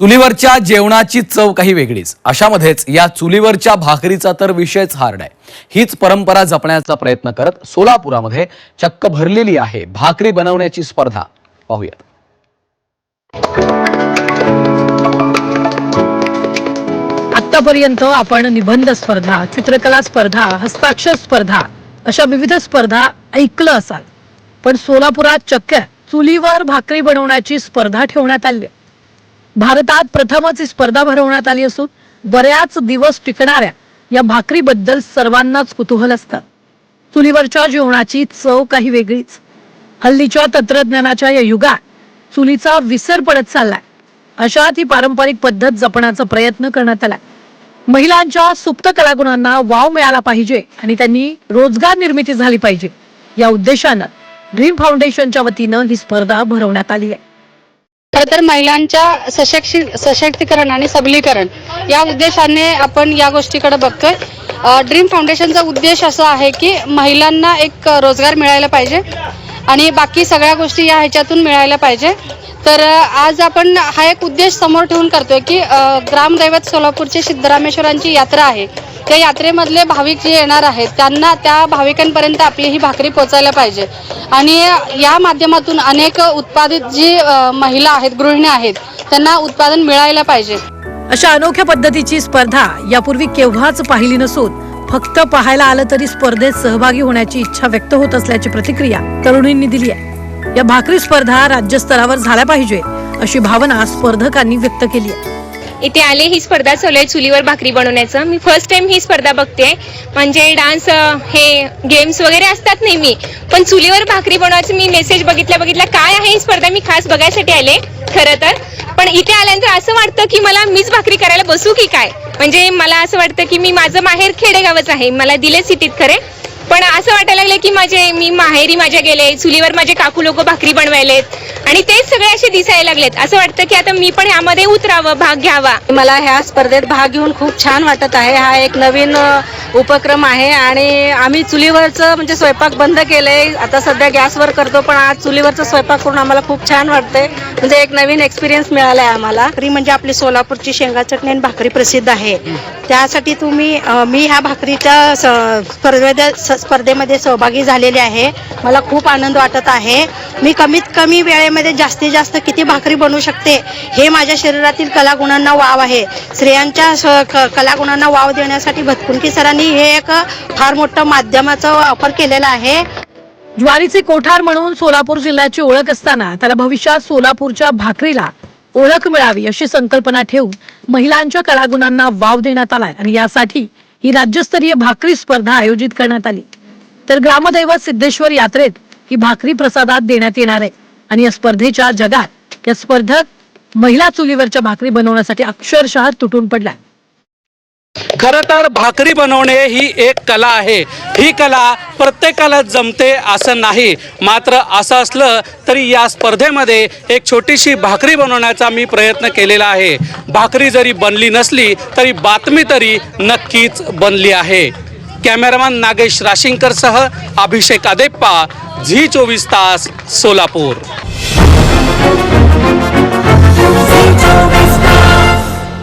चुलीवरच्या जेवणाची चव काही वेगळीच. अशामध्येच या चुलीवरच्या भाकरीचा तर विषयच हार्ड आहे. हीच परंपरा जपण्याचा प्रयत्न करत सोलापुरामध्ये चक्क भरलेली आहे भाकरी बनवण्याची स्पर्धा. पाहूयात. आतापर्यंत आपण निबंध स्पर्धा चित्रकला स्पर्धा हस्ताक्षर स्पर्धा अशा विविध स्पर्धा ऐकलं असाल. पण सोलापुरात चक्क चुलीवर भाकरी बनवण्याची स्पर्धा ठेवण्यात आली आहे. भारतात प्रथमच ही स्पर्धा भरवण्यात आली असून बऱ्याच दिवस टिकणाऱ्या या भाकरीबद्दल सर्वांनाच कुतूहल असतं. चुलीवरच्या जेवणाची चव काही वेगळीच. हल्लीच्या तंत्रज्ञानाच्या या युगात चुलीचा विसर पडत चाललाय. अशात ही पारंपरिक पद्धत जपण्याचा प्रयत्न करण्यात आला महिलांच्या सुप्त कलागुणांना वाव मिळाला पाहिजे आणि त्यांनी रोजगार निर्मिती झाली पाहिजे. या उद्देशानं ड्रीम फाउंडेशनच्या वतीनं ही स्पर्धा भरवण्यात आली आहे. खरं तर महिलांच्या सशक्ती सशक्तीकरण आणि सबलीकरण या उद्देशाने आपण या गोष्टीकडे बघतोय. ड्रीम फाउंडेशनचा उद्देश असा आहे की महिलांना एक रोजगार मिळायला पाहिजे आणि बाकी सगळ्या गोष्टी या ह्याच्यातून मिळायला पाहिजे. तर आज आपण हा एक उद्देश समोर ठेवून करतोय की ग्रामदैवत सोलापूरची सिद्धरामेश्वरांची यात्रा आहे. त्या यात्रेमधले भाविक जे येणार आहेत त्यांना त्या भाविकांपर्यंत आपली ही भाकरी पोचायला पाहिजे. आणि या माध्यमातून अनेक उत्पादित जी महिला आहेत गृहिणी आहेत त्यांना उत्पादन मिळायला पाहिजे. अशा अनोख्या पद्धतीची स्पर्धा यापूर्वी केव्हाच पाहिली नसून फक्त पाहायला आलं तरी स्पर्धेत सहभागी होण्याची इच्छा व्यक्त होत असल्याची प्रतिक्रिया तरुणींनी दिली आहे. या भाकरी स्पर्धा राज्यस्तरावर झाल्या पाहिजे अशी भावना स्पर्धकांनी व्यक्त केली आहे. इथे आले ही स्पर्धा चालू आहे चुलीवर भाकरी बनवण्याचं. मी फर्स्ट टाइम ही स्पर्धा बघते म्हणजे डान्स हे गेम्स वगैरे असतात नेहमी पण चुलीवर भाकरी बनवायचं मी मेसेज बघितल्या बघितल्या काय आहे ही स्पर्धा मी खास बघायसाठी आले. खरं तर. पण इथे आल्यानंतर असं वाटतं की मला मीच भाकरी करायला बसू की काय? म्हणजे मला असं वाटतं की मी माझं माहेर खेडेगावच आहे. मला दिले सिटीत खरे. पण असं वाटायला लागलं की माझे मी माहेरी माझ्या गेले. चुलीवर माझे काकू लोक भाकरी बनवायलेत. आणि तेच सगळे असे दिसायला लागलेत. असं वाटतं की आता मी पण ह्यामध्ये उतरावं भाग घ्यावा. मला ह्या स्पर्धेत भाग घेऊन खूप छान वाटत आहे. हा एक नवीन उपक्रम आहे आणि आम्ही चुलीवरचं म्हणजे स्वयंपाक बंद केलंय. आता सध्या गॅसवर करतो पण आज चुलीवरचं स्वयंपाक करून आम्हाला खूप छान वाटतंय. म्हणजे एक नवीन एक्सपिरियन्स मिळाला आहे आम्हाला. भाकरी म्हणजे आपली सोलापूरची शेंगा चटणी आणि भाकरी प्रसिद्ध आहे. त्यासाठी तुम्ही मी ह्या भाकरीच्या स- स्पर्धेमध्ये स- स्पर्धेमध्ये सहभागी झालेले आहे. मला खूप आनंद वाटत आहे. मी कमीत कमी वेळेमध्ये जास्तीत जास्त किती भाकरी बनवू शकते हे माझ्या शरीरातील कलागुणांना वाव आहे. स्त्रियांच्या स- क- कलागुणांना वाव देण्यासाठी भतकुंकी सरांनी हे एक फार मोठं माध्यमाचा वापर केलेला आहे. ज्वारीचे कोठार म्हणून सोलापूर जिल्ह्याची ओळख असताना त्याला भविष्यात सोलापूरच्या भाकरीला ओळख मिळावी अशी संकल्पना ठेवून महिलांच्या कलागुणांना वाव देण्यात आलाय आणि यासाठी ही राज्यस्तरीय भाकरी स्पर्धा आयोजित करण्यात आली. तर ग्रामदैवत सिद्धेश्वर यात्रेत ही भाकरी प्रसादात देण्यात येणार आहे आणि या स्पर्धेच्या जगात या स्पर्धक महिला चुलीवरच्या भाकरी बनवण्यासाठी अक्षरशः तुटून पडल्या. खरं तर भाकरी बनवणे ही एक कला आहे. ही कला प्रत्येकाला जमते असं नाही. मात्र असं असलं तरी या स्पर्धेमध्ये एक छोटीशी भाकरी बनवण्याचा मी प्रयत्न केलेला आहे. भाकरी जरी बनली नसली तरी बातमी तरी नक्कीच बनली आहे. कॅमेरामॅन नागेश राशिंकरसह अभिषेक आदेप्पा झी चोवीस तास सोलापूर.